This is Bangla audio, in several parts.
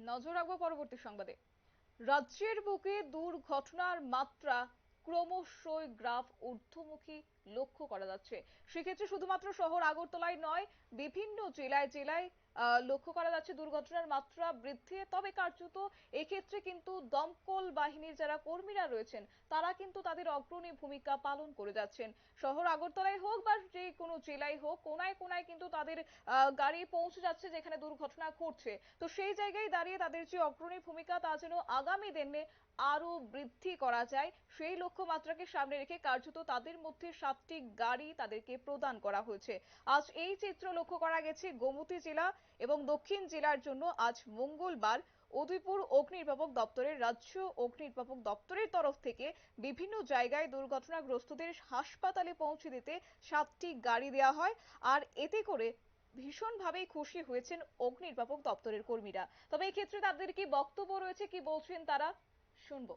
নজর রাখব পরবর্তী সংবাদে। রাজ্যের বুকে দুর্ঘটনার মাত্রা ক্রমশই গ্রাফ ঊর্ধ্বমুখী লক্ষ্য করা যাচ্ছে। সেক্ষেত্রে শুধুমাত্র শহর আগরতলায় নয়, বিভিন্ন জেলায় জেলায় লক্ষ্য করা যাচ্ছে দুর্ঘটনার মাত্রা বৃদ্ধি। তবে কার্যত এক্ষেত্রে কিন্তু দমকল বাহিনীর যারা কর্মীরা রয়েছেন, তারা কিন্তু তাদের অগ্রণী ভূমিকা পালন করে যাচ্ছেন। শহর আগরতলায় হোক বা যে কোনো জেলায় হোক, কোনায় কোনায় কিন্তু তাদের গাড়ি পৌঁছে যাচ্ছে যেখানে দুর্ঘটনা ঘটছে। তো সেই জায়গায় দাঁড়িয়ে তাদের যে অগ্রণী ভূমিকা তা যেন আগামী দিনে আরও বৃদ্ধি করা যায়, সেই লক্ষ্যমাত্রাকে সামনে রেখে কার্যত তাদের মধ্যে সাতটি গাড়ি তাদেরকে প্রদান করা হয়েছে। আজ এই চিত্র লক্ষ্য করা গেছে গোমতী জেলা এবং দক্ষিণ জেলার জন্য আজ মঙ্গলবার উদয়পুর অগ্নিনির্বাপক দপ্তরের রাজ্য অগ্নিনির্বাপক দপ্তরের তরফ থেকে বিভিন্ন জায়গায় দুর্ঘটনাগ্রস্তদের হাসপাতালে পৌঁছে দিতে সাতটি গাড়ি দেওয়া হয়। আর এতে করে ভীষণভাবেই খুশি হয়েছেন অগ্নিনির্বাপক দপ্তরের কর্মীরা। তবে এক্ষেত্রে তাদের কি বক্তব্য রয়েছে, কি বলছেন তারা? শুনব।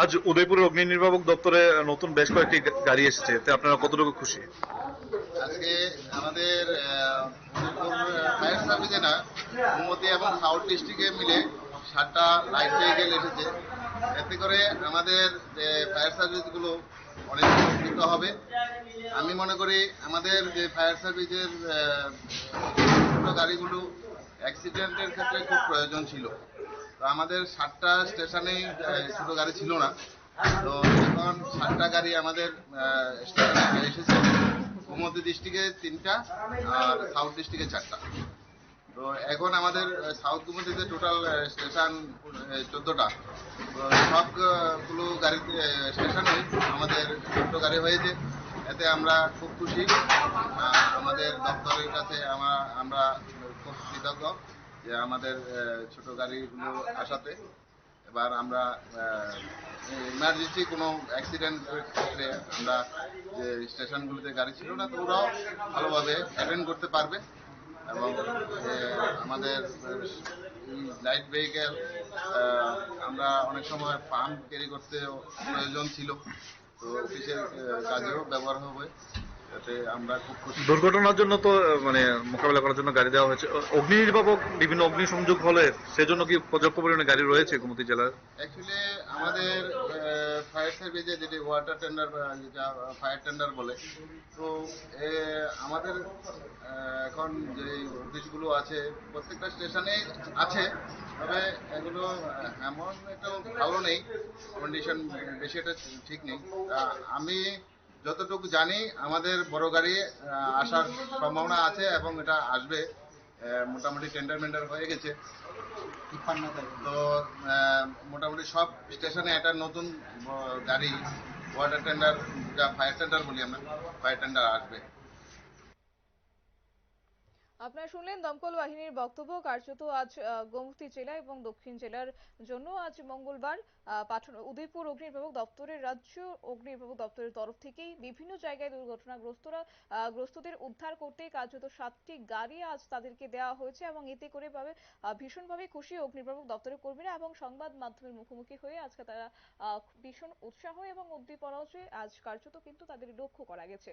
আজ উদয়পুরের অগ্নি নির্বাপক দপ্তরে নতুন বেশ কয়েকটি গাড়ি এসেছে এতে আপনারা কতটুকু খুশি? আজকে আমাদের ফায়ার সার্ভিসে না গোমতী এবং সাউথ ডিস্ট্রিক্টে মিলে সাতটা লাইট ভেহিকেল এসেছে। এতে করে আমাদের, যে, ফায়ার সার্ভিসগুলো অনেক উপকৃত হবে। আমি মনে করি আমাদের যে ফায়ার সার্ভিসের গাড়িগুলো অ্যাক্সিডেন্টের ক্ষেত্রে খুব প্রয়োজন ছিল। তো আমাদের সাতটা স্টেশনে ছোট গাড়ি ছিল না। তো এখন সাতটা গাড়ি আমাদের স্টেশনে এসেছে। গোমতী ডিস্ট্রিক্টে তিনটা, আর সাউথ ডিস্ট্রিক্টে চারটা। তো এখন আমাদের সাউথ গোমতীতে টোটাল স্টেশন চোদ্দোটা, তো সবগুলো গাড়ি স্টেশনে আমাদের ছোট্ট গাড়ি হয়েছে। এতে আমরা খুব খুশি। আমাদের দপ্তরের কাছে আমরা খুব কৃতজ্ঞ। যে আমাদের ছোট গাড়িগুলো আসাতে। এবার আমরা ইমার্জেন্সি কোনো অ্যাক্সিডেন্ট ক্ষেত্রে আমরা যে স্টেশনগুলোতে গাড়ি ছিল না, তো ওরাও ভালোভাবে অ্যাটেন্ড করতে পারবে। এবং আমাদের লাইট ভেহিকেল আমরা অনেক সময় পাম্প ক্যারি করতে প্রয়োজন ছিল। তো অফিসের কাজেও ব্যবহার হবে। যাতে আমরা দুর্ঘটনার জন্য তো মানে মোকাবেলা করার জন্য গাড়ি দেওয়া হয়েছে। অগ্নি নির্বাপক বিভিন্ন অগ্নি সংযোগ হলে সেজন্য কি পর্যাপ্ত পরিমাণে গাড়ি রয়েছে গোমতী জেলার? অ্যাকচুয়ালি আমাদের ফায়ার সার্ভিসে যেটি ওয়াটার টেন্ডার যেটা ফায়ার টেন্ডার বলে তো এ, আমাদের এখন যে অফিসগুলো আছে প্রত্যেকটা স্টেশনে আছে। তবে এগুলো এমন একটা ভালো নেই কন্ডিশন বেশি একটা ঠিক নেই। আমি যতটুকু জানি আমাদের বড় গাড়ি আসার সম্ভাবনা আছে এবং এটা আসবে মোটামুটি টেন্ডার মেন্ডার হয়ে গেছে। তো মোটামুটি সব স্টেশনে একটা নতুন গাড়ি ওয়াটার টেন্ডার যা ফায়ার টেন্ডার বলি আমরা ফায়ার টেন্ডার আসবে। আপনারা শুনলেন দমকল বাহিনীর বক্তব্য। কার্যত আজ গোমতী জেলা এবং দক্ষিণ জেলার জন্য আজ মঙ্গলবার পাঠানো উদয়পুর অগ্নিনির্বাপক দপ্তরের রাজ্য অগ্নিনির্বাপক দপ্তরের তরফ থেকেই বিভিন্ন জায়গায় দুর্ঘটনাগ্রস্তরা গ্রস্তদের উদ্ধার করতে কার্যত সাতটি গাড়ি আজ তাদেরকে দেওয়া হয়েছে এবং এতে করে ভাবে ভীষণভাবে খুশি অগ্নিনির্বাপক দপ্তরের কর্মীরা এবং সংবাদ মাধ্যমের মুখোমুখি হয়ে আজকে তারা ভীষণ উৎসাহ এবং উদ্দীপনাও আজ কার্যত কিন্তু তাদের লক্ষ্য করা গেছে।